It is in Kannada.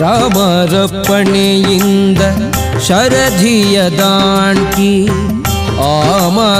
ರಾಮರಪ್ಪಣೆಯಿಂದ ಶರಧಿಯ ದಾಂಟಿ ಆಮ